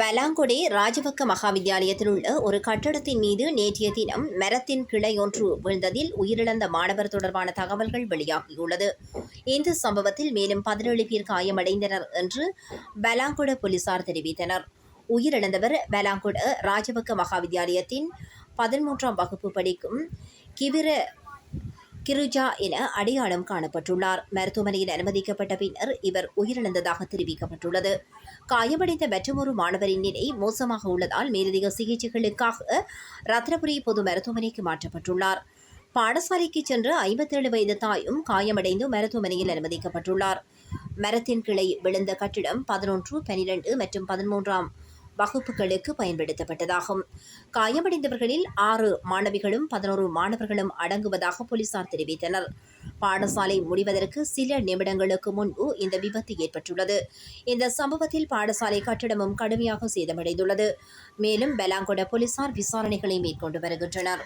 பலாங்கொடை ராஜபக்க மகாவித்தியாலயத்தில் உள்ள ஒரு கட்டடத்தின் மீது நேற்றைய தினம் மரத்தின் கிளை ஒன்று விழுந்ததில் உயிரிழந்த மாணவர் தொடர்பான தகவல்கள் வெளியாகியுள்ளது. இந்த சம்பவத்தில் மேலும் பதினேழு பேர் காயமடைந்தனர் என்று பலாங்கொட போலீசார் தெரிவித்தனர். உயிரிழந்தவர் பலாங்கொட ராஜபக்க மகாவித்தியாலயத்தின் பதிமூன்றாம் வகுப்பு படிக்கும் கிவிர கிருஜா என அடையாளம் காணப்பட்டுள்ளார். மருத்துவமனையில் அனுமதிக்கப்பட்ட பின்னர் இவர் உயிரிழந்ததாக தெரிவிக்கப்பட்டுள்ளது. காயமடைந்த மற்றொரு மாணவரின் நிலை மோசமாக உள்ளதால் மேலதிக சிகிச்சைகளுக்காக ரத்னபுரி பொது மருத்துவமனைக்கு மாற்றப்பட்டுள்ளார். பாடசாலைக்கு சென்ற ஐம்பத்தேழு வயது தாயும் காயமடைந்து மருத்துவமனையில் அனுமதிக்கப்பட்டுள்ளார். மரத்தின் கிளை விழுந்த கட்டிடம் பதினொன்று பனிரெண்டு மற்றும் பதிமூன்றாம் வகுப்புகளுக்கு பயன்படுத்தப்பட்டதாகும். காயமடைந்தவர்களில் ஆறு மாணவிகளும் பதினோரு மாணவர்களும் அடங்குவதாக போலீசார் தெரிவித்தனர். பாடசாலை முடிவதற்கு சில நிமிடங்களுக்கு முன்பு இந்த விபத்து ஏற்பட்டுள்ளது. இந்த சம்பவத்தில் பாடசாலை கட்டிடமும் கடுமையாக சேதமடைந்துள்ளது. மேலும் பெலாங்கொட போலீசார் விசாரணைகளை மேற்கொண்டு வருகின்றனர்.